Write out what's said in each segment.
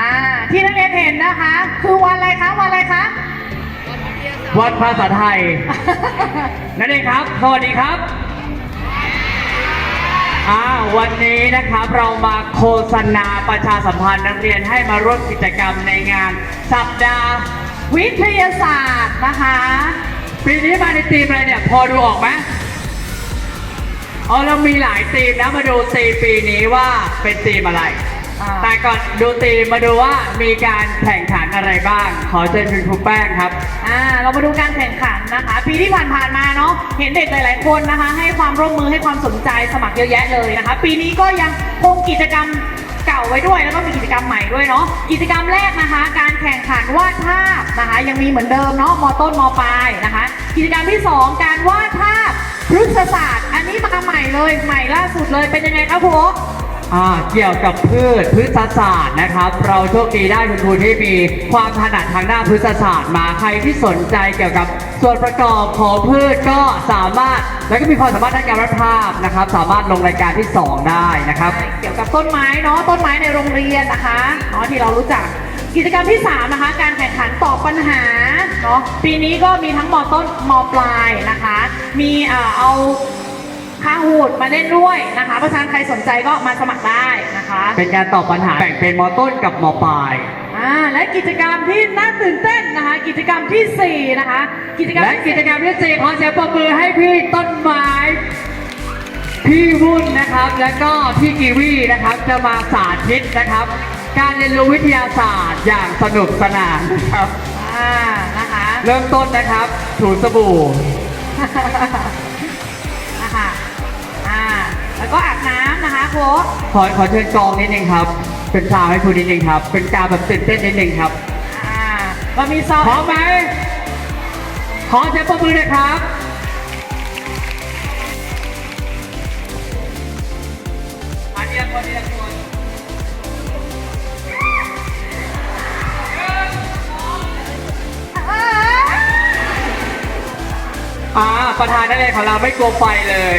อ่าที่นักเรียนเห็นนะคะ คือวันอะไรคะวันอะไรคะ วันภาษาไทย นั่นเองครับสวัสดีครับอ่าวันนี้นะครับเรามาโฆษณาประชาสัมพันธ์นักเรียนให้มาร่วมกิจกรรมในงาน สัปดาห์ วิทยาศาสตร์นะคะ ปีนี้มาในธีมอะไรเนี่ย พอดูออกไหม อ๋อเรามีหลายธีมนะมาดูธีมปีนี้ว่าเป็นธีมอะไร อ่า แต่ก่อนดูธีมมาดูว่ามีการแข่งขันอะไรบ้าง ขอเชิญคุณครูแป้งครับ อ่าเรามาดูการแข่งขันนะคะ ปีที่ผ่านๆมาเนาะเห็นเด็กหลายๆคนนะคะ ให้ความร่วมมือให้ความสนใจสมัครเยอะแยะเลยนะคะ ปีนี้ก็ยังคงกิจกรรมเก่าไว้ด้วย แล้วก็มีกิจกรรมใหม่ด้วยเนาะกิจกรรมแรกนะคะ การแข่งขันวาดภาพนะคะ ยังมีเหมือนเดิมเนาะมต้นมปลายนะคะ กิจกรรมที่สองการวาดภาพพฤกษศาสตร์อันนี้มาใหม่ เลยใหม่ล่าสุดเลยเป็นยังไงครับครูโอ๊คอ่าเกี่ยวกับพืชพฤกษศาสตร์นะครับ เราโชคดีได้คุณครูที่มีความถนัดทางด้านพฤกษศาสตร์มาใครที่สนใจเกี่ยวกับส่วนประกอบของพืชก็สามารถแล้วก็มีความสามารถด้านการวาดภาพนะครับ สามารถลงรายการที่ 2 ได้นะครับ เกี่ยวกับต้นไม้เนาะต้นไม้ในโรงเรียนนะคะเนาะที่เรารู้จักกิจกรรมที่ 3 นะคะ การแข่งขันตอบปัญหาเนาะปีนี้ก็มีทั้งมต้นมปลายนะคะ มีเอ่อเอา พาหูดมาเล่นด้วยนะคะ เพราะฉะนั้นใครสนใจก็มาสมัครได้นะคะเป็นการตอบปัญหาแบ่งเป็นมต้นกับมปลาย อ่าและกิจกรรมที่น่าตื่นเต้นนะคะ กิจกรรมทีสี่4นะคะ กิจกรรมและที่กิจกรรมที่สี่ขอเสียงปรบมือให้พี่ต้นไม้ พี่วุ่นนะครับ แล้วก็พี่กีวีนะครับ จะมาสาธิตนะครับ การเรียนรู้วิทยาศาสตร์อย่างสนุกสนานนะครับ อ่านะคะ เริ่มต้นนะครับถูสบู่ ก็อาบน้ำนะคะโค้ชขอขอเชิญกองนิดนึงครับเป็นซาวให้คุณนิดนึงครับ เป็นการแบบตื่นเต้นนิดนึงครับอ่าเรามีซอฟพร้อมไหมขอเสียงปรบมือหนะครับอันนี้ละคนนี้ละคนอ่าประธานนักเรียนของเราไม่กลัวไฟเลย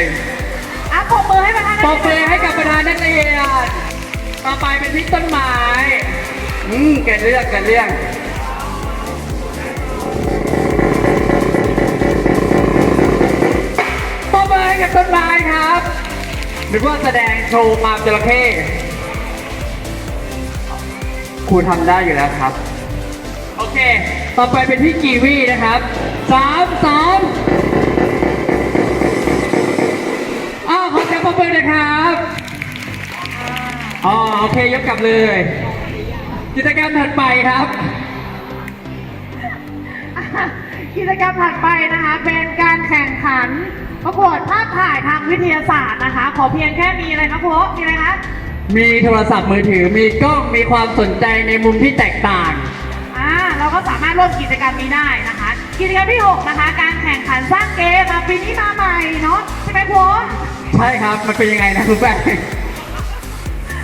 อะปรบมือให้ประธานปรบมือให้กับประธานนักเรียน ต่อไปเป็นพี่ต้นไม้ อืมเกิดเรื่องเกิดเรื่อง ปรบมือให้กับต้นไม้ครับนึกว่าแสดงโชว์ความจระเข้ครูทำได้อยู่แล้วครับ โอเค ต่อไปเป็นพี่กีวีนะครับสามสองอ้าวขอเสียง ปรบมือหน่อยครับอ๋อโอเคยกกลับเลย กิจกรรมถัดไปครับ กิจกรรมถัดไปนะคะ เป็นการแข่งขันประกวดภาพถ่ายทางวิทยาศาสตร์นะคะ ขอเพียงแค่มีอะไรครับโค้ชมีอะไรคะมีโทรศัพท์มือถือมีกล้องมีความสนใจในมุมที่แตกต่างอ่าเราก็สามารถร่วมกิจกรรมนี้ได้นะคะ กิจกรรมที่ 6 นะคะ การแข่งขันสร้างเกมอะปีนี้มาใหม่เนาะใช่ไหมโค้ช ใช่ครับ มันเป็นยังไงนะคุณแป้ง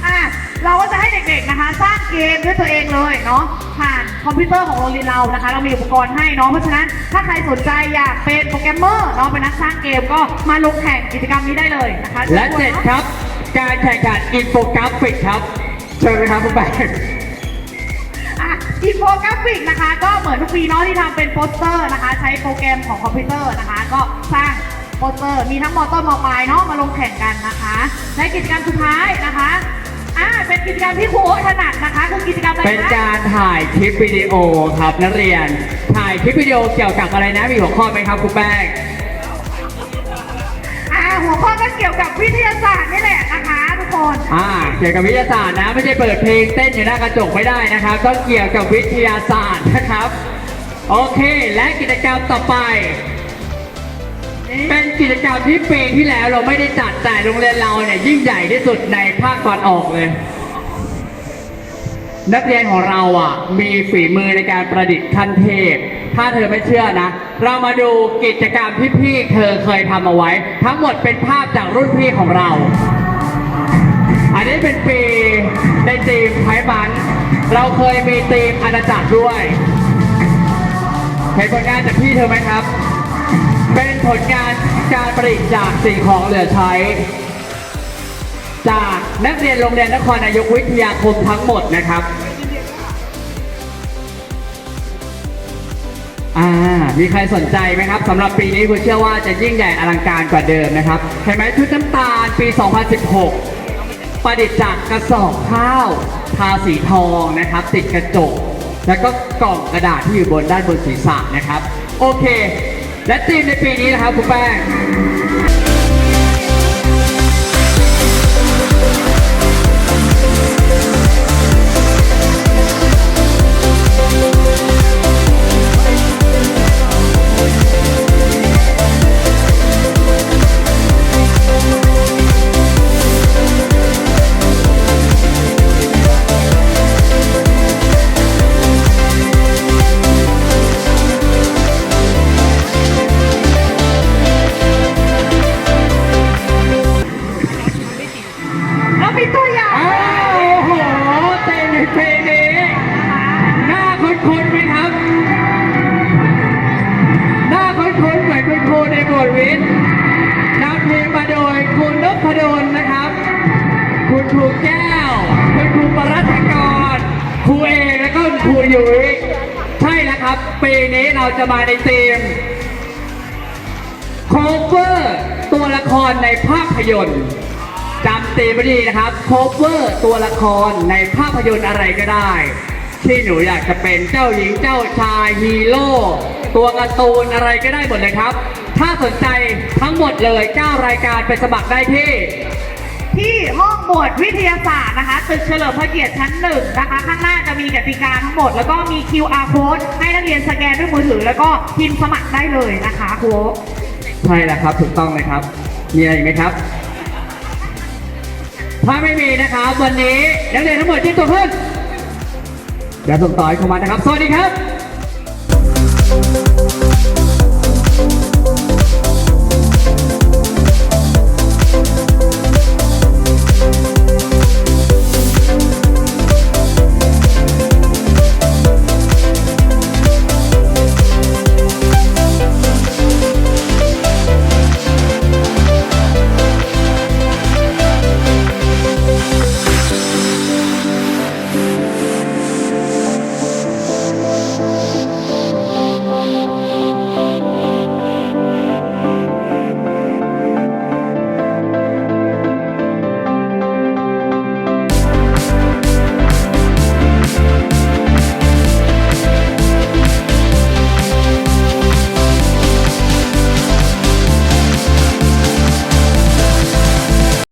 อะเราก็จะให้เด็กๆนะคะ สร้างเกมด้วยตัวเองเลยเนาะผ่านคอมพิวเตอร์ของโรงเรียนเรานะคะ เรามีอุปกรณ์ให้เนาะเพราะฉะนั้นถ้าใครสนใจอยากเป็นโปรแกรมเมอร์เนาะเป็นนักสร้างเกมก็มาลงแข่งกิจกรรมนี้ได้เลยนะคะและเจ็ดครับ การแข่งขันอินโฟกราฟิกครับเชิญเลยครับคุณแป้งอะอินโฟกราฟิกนะคะ ก็เหมือนทุกปีเนาะที่ทำเป็นโปสเตอร์นะคะ ใช้โปรแกรมของคอมพิวเตอร์นะคะ ก็สร้าง โปสเตอร์ มีทั้งมอต้นมอปลายเนาะมาลงแข่งกันนะคะ และกิจกรรมสุดท้ายนะคะอ่าเป็นกิจกรรมที่ครูโอ๊ตถนัดนะคะคือกิจกรรมอะไรเป็นนะการถ่ายคลิปวิดีโอครับนักเรียน ถ่ายคลิปวิดีโอเกี่ยวกับอะไรนะ มีหัวข้อไหมครับคุณแป้ง อ่าหัวข้อก็เกี่ยวกับวิทยาศาสตร์นี่แหละนะคะทุกคนอ่า เกี่ยวกับวิทยาศาสตร์นะ ไม่ใช่เปิดเพลงเต้นอยู่หน้ากระจกไม่ได้นะครับ ต้องเกี่ยวกับวิทยาศาสตร์นะครับ โอเค และกิจกรรมต่อไป เป็นกิจกรรมที่ปีที่แล้วเราไม่ได้จัดแต่โรงเรียนเราเนี่ยยิ่งใหญ่ที่สุดในภาคตอนออกเลย นักเรียนของเราอะ มีฝีมือในการประดิษฐ์ขั้นเทพ ถ้าเธอไม่เชื่อนะ เรามาดูกิจกรรมที่พี่เธอเคยทำเอาไว้ ทั้งหมดเป็นภาพจากรุ่นพี่ของเรา อันนี้เป็นปีในทีมไทยบันเราเคยมีทีมอาณาจักรด้วยเห็นผลงานจากพี่เธอไหมครับ เป็นผลงานการประดิษฐ์จากสิ่งของเหลือใช้ จากนักเรียนโรงเรียนนครนายกวิทยาคมทั้งหมดนะครับอ่ามีใครสนใจไหมครับสำหรับปีนี้คุณเชื่อว่าจะยิ่งใหญ่อลังการกว่าเดิมนะครับเห็นไหมชุดน้ำตาลปี 2016 ประดิษฐ์จากกระสอบข้าว ทาสีทองนะครับ ติดกระจก แล้วก็กล่องกระดาษที่อยู่บนด้านบนศีรษะนะครับ โอเค และทีมในปีนี้นะครับคุณแป้ง ครูแก้ว คุณครูปรัชกร ครูเอแล้วก็ครูยุ้ยใช่แล้วครับ ปีนี้เราจะมาในธีม โคเวอร์ตัวละครในภาพยนตร์จำตีไม่ดีนะครับโคเวอร์ตัวละครในภาพยนตร์อะไรก็ได้ ที่หนูอยากจะเป็นเจ้าหญิงเจ้าชายฮีโร่ตัวการ์ตูนอะไรก็ได้หมดเลยครับ ถ้าสนใจทั้งหมดเลย 9 รายการไปสมัครได้ที่ ที่ห้องบวชวิทยาศาสตร์นะคะตึกเฉลิมพระเกียรติชั้นหนึ่งนะคะ ข้างหน้าจะมีกติกาทั้งหมด แล้วก็มี QR code ให้นักเรียนสแกนด้วยมือถือ แล้วก็พิมพ์สมัครได้เลยนะคะครูใช่แล้วครับถูกต้องเลยครับ มีอะไรอีกไหมครับ ถ้าไม่มีนะครับ วันนี้นักเรียนทั้งหมดที่ตัวขึ้นเดี๋ยวส่งต่อให้เข้ามานะครับ สวัสดีครับ